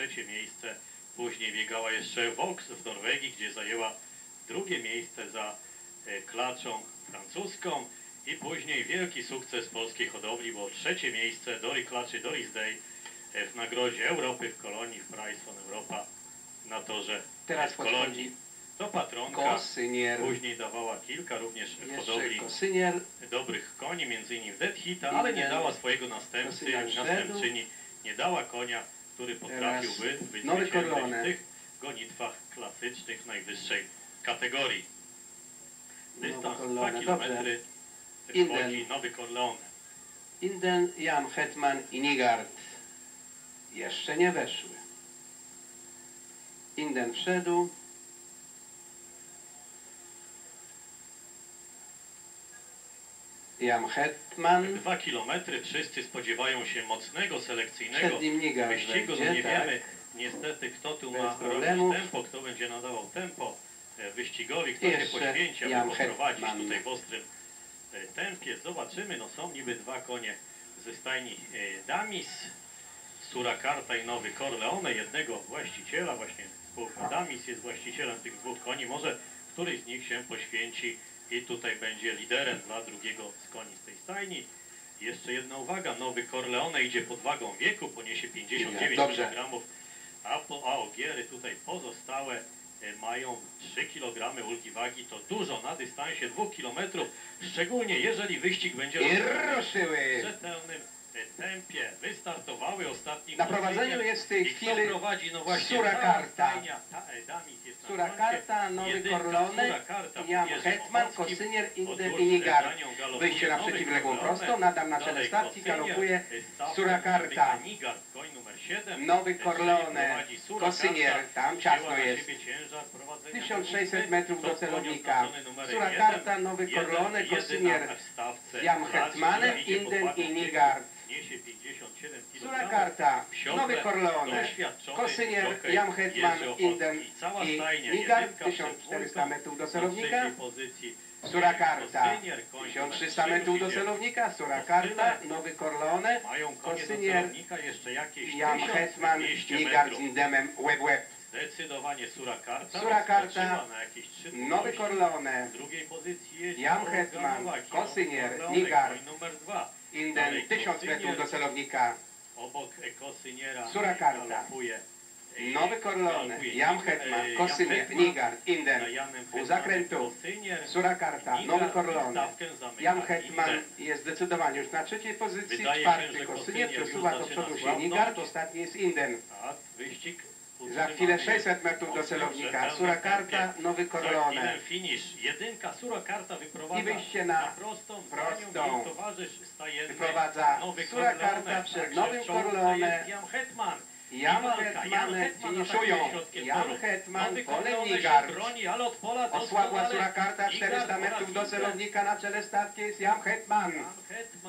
trzecie miejsce. Później biegała jeszcze Vox w Norwegii, gdzie zajęła drugie miejsce za e, klaczą francuską. I później wielki sukces polskiej hodowli, bo trzecie miejsce Dori Klaczy Doris Day e, w nagrodzie Europy w Kolonii w Prize von Europa na torze Teraz w Kolonii. To patronka kosynier. później dawała kilka również w hodowli kosynier. dobrych koni, między innymi w Dead Hita, ale nie dała swojego następcy, Kosynier następczyni, nie dała konia, który potrafiłby być w tych gonitwach klasycznych najwyższej kategorii. Dystans Nowy 2 Corleone, km Inden. Nowy Corleone. Inden, Jan Hetman i Nigard jeszcze nie weszły. Inden wszedł. Jan Hetman. Dwa kilometry, wszyscy spodziewają się mocnego, selekcyjnego wyścigu. No wejdzie, nie tak. wiemy niestety kto tu Bez ma problemów. robić tempo, kto będzie nadawał tempo e, wyścigowi, kto Jeszcze się poświęci, aby Jan poprowadzić Hetman. tutaj w ostrym e, tempie. Zobaczymy, no są niby dwa konie ze stajni e, Damis, Surakarta i Nowy Corleone, jednego właściciela, właśnie spółka Damis jest właścicielem tych dwóch koni. Może któryś z nich się poświęci i tutaj będzie liderem dla drugiego z koni z tej stajni. Jeszcze jedna uwaga, Nowy Corleone idzie pod wagą wieku, poniesie 59 Dobrze. kg, a, po, a ogiery tutaj pozostałe e, mają 3 kg ulgi wagi, to dużo na dystansie 2 km, szczególnie jeżeli wyścig będzie I ruszyły. rzetelnym tempie. Wystartowały ostatnim Na prowadzeniu jest w tej chwili prowadzi? No właśnie, Surakarta. Surakarta. Nowy Jan pobierze Hetman. Kosynier, Inden Odwrót, i e, Nigard. za nią galopuje Wyjście na przeciwległą prostą, nadam na czele Kosynier, galopuje Surakarta. przebiega Nigard, koń numer 7. Nowy E, Surakarta. Kosynier, tam ciasno jest. siebie ciężar prowadzenia 1600 dowódcy. metrów do celownika. Surakarta. Nowy jedyna Kosynier Hetmanem, idzie pod Inden i. Nigard. Niesie 57 kg. Surakarta, Nowy Corleone, Kosynier, Jan Hetman, Inden i Nigard, 1400 metrów do celownika. Surakarta, 1300 metrów do celownika, Surakarta, Nowy Corleone, jakieś Jan Hetman, 1200 Nigard z. Indemem, łeb łeb. Zdecydowanie Surakarta. Surakarta, odskoczyła na jakieś 3 Nowy Corleone, W drugiej pozycji Jan Hetman, Kosynier, koń numer 2. Inden, 1000 metrów do celownika. Obok Kosyniera Surakarta. Nowy Jan Nig- Hetman, Kosynier, za Inden, Hetmanem. Zakrętu, Surakarta, Nowy zamyka Jan Hetman jest zdecydowanie już na trzeciej pozycji, czwarty Kosynier, przesuwa do przodu się. Nigard, ostatni jest Inden. Tak, wyścig Za chwilę jest 600 metrów do celownika. Surakarta. Nowy Corleone. Jedynka Surakarta wyprowadza I wyjście na prostą, prostą. Wyprowadza Nowy Surakarta przed Nowym Corleone. Jan Hetman. Jan Hetman finiszują. Jan. Hetman, Nowy pole Corleone się Nigard. broni, ale od pola Osłabła. Surakarta, Nigard 400 po raz metrów do celownika, na czele stawki jest Jan Hetman.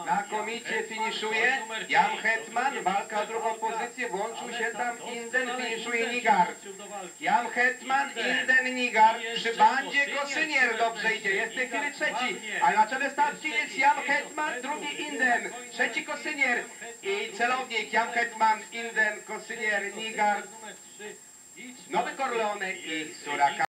Znakomicie finiszuje Jan. Hetman, walka o drugą pozycję, włączył się tam Inden, finiszuje Nigard. walki. Jan Hetman, Inden. Nigard, jeszcze przy bandzie Kosynier, dobrze idzie, jest w tej chwili trzeci, a na czele stawki jest Jan 50 Hetman, drugi Inden, trzeci Kosynier i celownik Jan Hetman, Inden, Kosynier, Nigard, Numer trzy. Idź, Nowy Corleone i Surakarta.